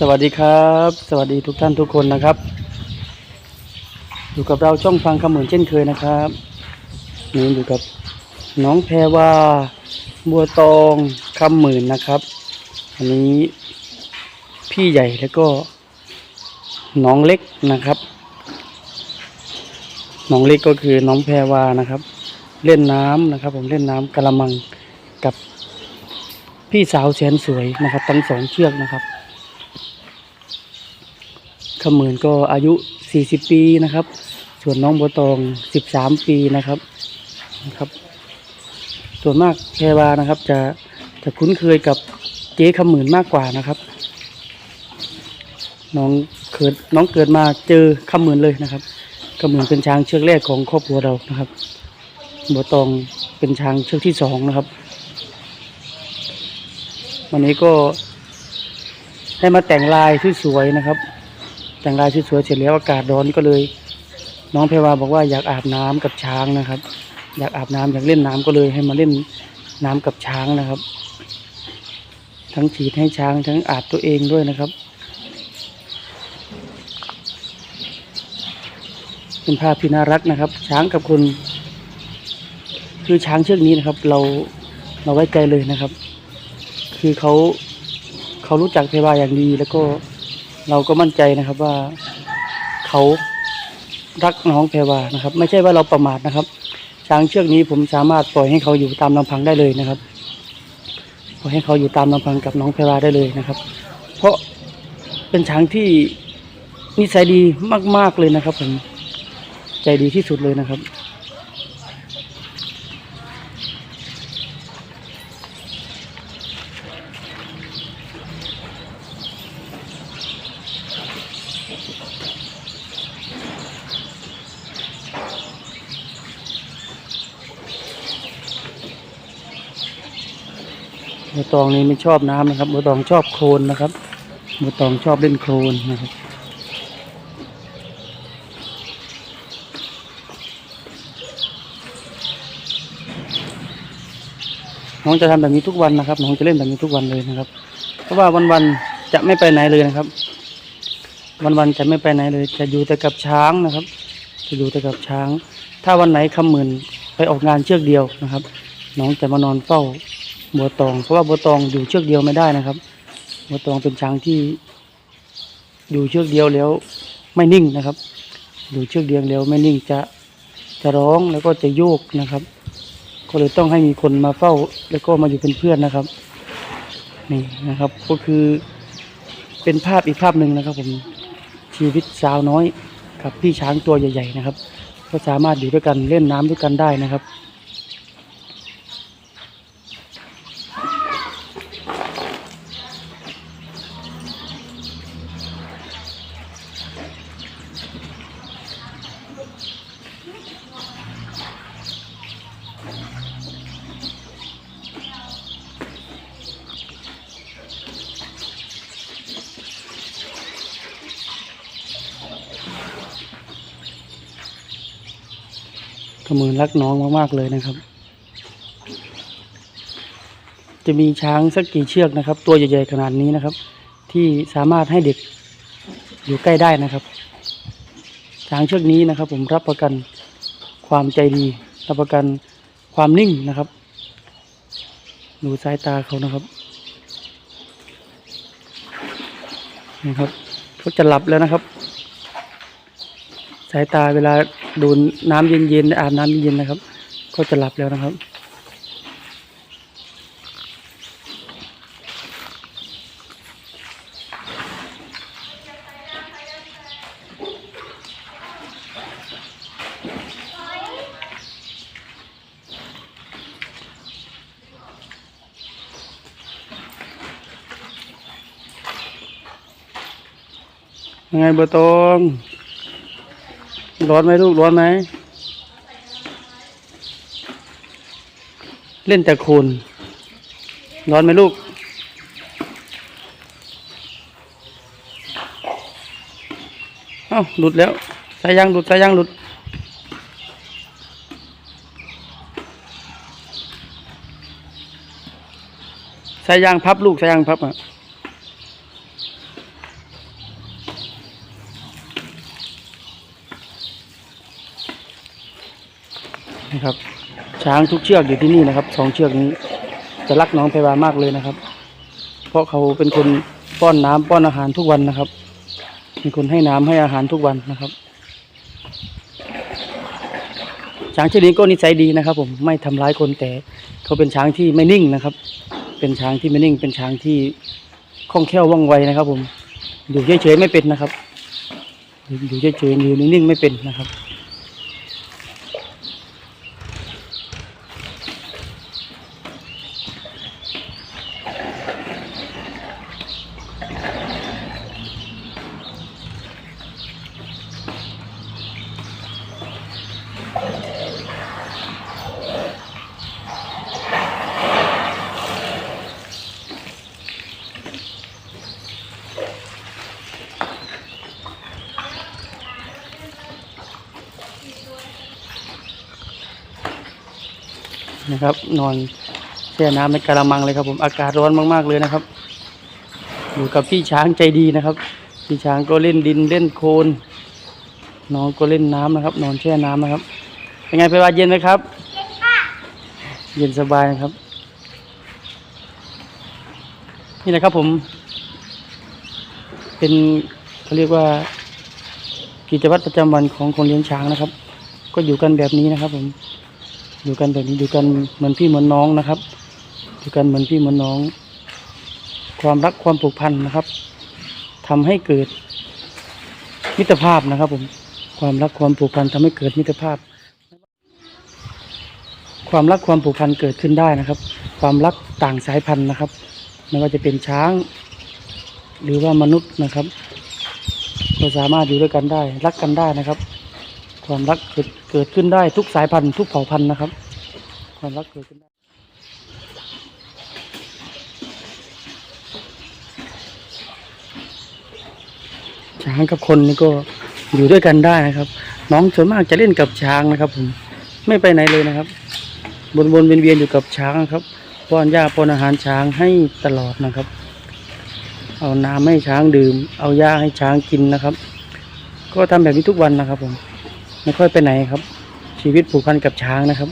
สวัสดีครับ สวัสดีทุกท่านทุกคนนะครับ อยู่กับเราช่องฟังคำเหมือนเช่นเคยนะครับนี่อยู่กับน้องแพรว่าบัวตองคำหมื่นนะครับ อันนี้พี่ใหญ่แล้วก็น้องเล็กนะครับ น้องเล็กก็คือน้องแพรวานะครับ เล่นน้ำนะครับ ผมเล่นน้ำกระมังกับพี่สาวแสนสวยนะครับ ทั้งสองเชือกนะครับ ขมื่นก็อายุ 40 ปีนะครับ ส่วนน้องบัวตอง 13 ปีนะครับนะครับ ส่วนมากแพรวานะครับ จะจะคุ้นเคยกับเจ๊ขมื่นมากกว่านะครับ น้องเกิดน้องเกิดมาเจอขมื่นเลยนะครับขมื่นเป็นช้างเชือกแรกของครอบครัวเรานะครับบัวตองเป็นช้างเชือกที่สองนะครับ วันนี้ก็ได้มาแต่งลายที่สวยๆนะครับ แต่งลายสวยๆเสร็จแล้วอากาศร้อนก็เลย น้องเพรวาบอกว่าอยากอาบน้ำกับช้างนะครับ อยากอาบน้ำอยากเล่นน้ำก็เลยให้มาเล่นน้ำกับช้างนะครับ ทั้งฉีดให้ช้างทั้งอาบตัวเองด้วยนะครับ เป็นภาพที่น่ารักนะครับ ช้างกับคน คือช้างเชือกนี้นะครับ เราเราไว้ใจเลยนะครับ คือเขาเขารู้จักเพรวาอย่างดีแล้วก็ เราก็มั่นใจนะครับว่าเขารักน้องแพรวานะครับ ไม่ใช่ว่าเราประมาทนะครับ ช้างเชือกนี้ผมสามารถปล่อยให้เขาอยู่ตามลำพังได้เลยนะครับปล่อยให้เขาอยู่ตามลำพังกับน้องแพรวาได้เลยนะครับ เพราะเป็นช้างที่นิสัยดีมาก ๆเลยนะครับผมใจดีที่สุดเลยนะครับ ตองนี้ไม่ชอบน้ำนะครับบัวตองชอบโคลนนะครับบัวตองชอบเล่นโคลนนะครับน้องจะทำแบบนี้ทุกวันนะครับน้องจะเล่นแบบนี้ทุกวันเลยนะครับ เพราะว่าวันๆจะไม่ไปไหนเลยนะครับ วันๆจะไม่ไปไหนเลย จะอยู่แต่กับช้างนะครับ จะอยู่แต่กับช้าง ถ้าวันไหนคำหมื่นไปออกงานเชือกเดียวนะครับ น้องจะมานอนเฝ้า บัวตอง เพราะว่าบัวตองอยู่เชือกเดียวไม่ได้นะครับ บัวตองเป็นช้างที่ อยู่เชือกเดียวแล้วไม่นิ่งนะครับ อยู่เชือกเดียวแล้วไม่นิ่งจะจะร้องแล้วก็จะโยกนะครับ ก็เลยต้องให้มีคนมาเฝ้า แล้วก็มาอยู่เป็นเพื่อนนะครับ นี่นะครับ ก็คือเป็นภาพอีกภาพหนึ่งนะครับ ผมชีวิตสาวน้อยกับพี่ช้างตัวใหญ่ ๆ นะครับ ก็สามารถอยู่ด้วยกันเล่นน้ำด้วยกันได้นะครับ ขมือรักน้องมากๆเลยนะครับ จะมีช้างสักกี่เชือกนะครับ ตัวใหญ่ๆขนาดนี้นะครับ ที่สามารถให้เด็กอยู่ใกล้ได้นะครับ ช้างเชือกนี้นะครับ ผมรับประกันความใจดี รับประกันความนิ่งนะครับดูสายตาเขานะครับนะครับเขาจะหลับแล้วนะครับ สายตาเวลา ดนน้ำเย็นๆอาบน้ำเย็นๆนะครับ ก็จะหลับแล้วนะครับ ยังไงเบอร์ตอง ร้อนไหมลูกร้อนไหม เล่นแต่คลนร้อนไหมลูก เอ้าหลุดแล้วสายยางหลุดสายยางหลุดสายยางพับลูกสายยางพับอะ นะครับ ช้างทุกเชือกอยู่ที่นี่นะครับสองเชือกนี้จะรักน้องไพวามากเลยนะครับ เพราะเขาเป็นคนป้อนน้ำป้อนอาหารทุกวันนะครับเป็นคนให้น้ำให้อาหารทุกวันนะครับ ช้างเชือกนี้ก็นิสัยดีนะครับ ผมไม่ทำร้ายคนแต่เขาเป็นช้างที่ไม่นิ่งนะครับ เป็นช้างที่ไม่นิ่ง เป็นช้างที่คล่องแคล่วว่องไวนะครับ ผมอยู่เฉยๆไม่เป็นนะครับอยู่อยู่เฉยๆอยู่นิ่งๆไม่เป็นนะครับ นะครับ นอนแช่น้ำในกระมังเลยครับผมอากาศร้อนมาก ๆเลยนะครับ อยู่กับพี่ช้างใจดีนะครับพี่ช้างก็เล่นดินเล่นโคลนน้องก็เล่นน้ำนะครับ นอนแช่น้ำนะครับเป็นไงไปว่าเย็นไหมครับ เย็นสบายนะครับ นี่แหละครับผม เป็นเขาเรียกว่ากิจวัตรประจำวันของคนเลี้ยงช้างนะครับ ก็อยู่กันแบบนี้นะครับผม อยู่กันแบบนี้อยู่กันเหมือนพี่เหมือนน้องนะครับอยู่กันเหมือนพี่เหมือนน้อง ความรักความผูกพันนะครับทำให้เกิดมิตรภาพนะครับ ผม ความรักความผูกพันทำให้เกิดมิตรภาพ ความรักความผูกพันเกิดขึ้นได้นะครับ ความรักต่างสายพันธุ์นะครับไม่ว่าจะเป็นช้าง หรือว่ามนุษย์นะครับ ก็สามารถอยู่ด้วยกันได้ รักกันได้นะครับ ความรักเกิดเกิดขึ้นได้ทุกสายพันธุ์ทุกเผ่าพันธุ์นะครับ ความรักเกิดขึ้นได้ช้างกับคนนี่ก็อยู่ด้วยกันได้นะครับ น้องส่วนมากจะเล่นกับช้างนะครับ ผมไม่ไปไหนเลยนะครับบนบนเวียนเวียนๆอยู่กับช้างครับป้อนหญ้าป้อนอาหารช้างให้ตลอดนะครับ เอาน้ำให้ช้างดื่ม เอาหญ้าให้ช้างกินนะครับ ก็ทำแบบนี้ทุกวันนะครับผม ไม่ค่อยไปไหนครับ ชีวิตผูกพันกับช้างนะครับ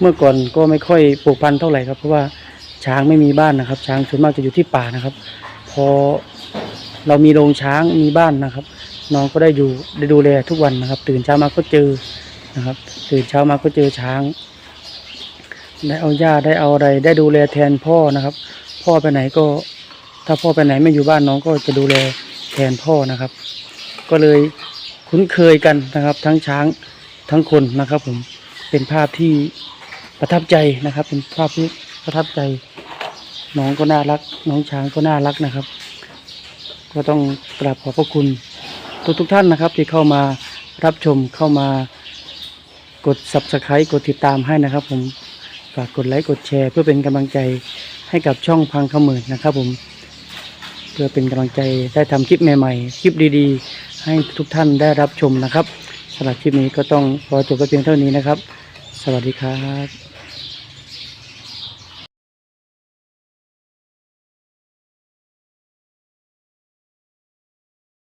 เมื่อก่อนก็ไม่ค่อยผูกพันเท่าไหร่ครับเพราะว่าช้างไม่มีบ้านนะครับ ช้างส่วนมากจะอยู่ที่ป่านะครับ พอเรามีโรงช้างมีบ้านนะครับ น้องก็ได้อยู่ได้ดูแลทุกวันนะครับ ตื่นเช้ามาก็เจอนะครับ ตื่นเช้ามาก็เจอช้าง ได้เอาหญ้าได้เอาอะไร ได้ดูแลแทนพ่อนะครับ พ่อไปไหนก็ ถ้าพ่อไปไหนไม่อยู่บ้านน้องก็จะดูแลแทนพ่อนะครับ ก็เลย คุ้นเคยกันนะครับ ทั้งช้างทั้งคนนะครับ ผมเป็นภาพที่ประทับใจนะครับ เป็นภาพที่ประทับใจ น้องก็น่ารัก น้องช้างก็น่ารักนะครับ ก็ต้องกราบขอบพระคุณทุกทุกท่านนะครับ ที่เข้ามารับชมเข้ามากด subscribe กดติดตามให้นะครับ ผมฝากกดไลค์กดแชร์เพื่อเป็นกำลังใจให้กับช่องพังขมืนนะครับ ผม เพื่อเป็นกำลังใจได้ทำคลิปใหม่ ๆ คลิปดีๆ ให้ทุกท่านได้รับชมนะครับสำหรับคลิปนี้ก็ต้องขอจบไปเพียงเท่านี้นะครับ สวัสดีครับ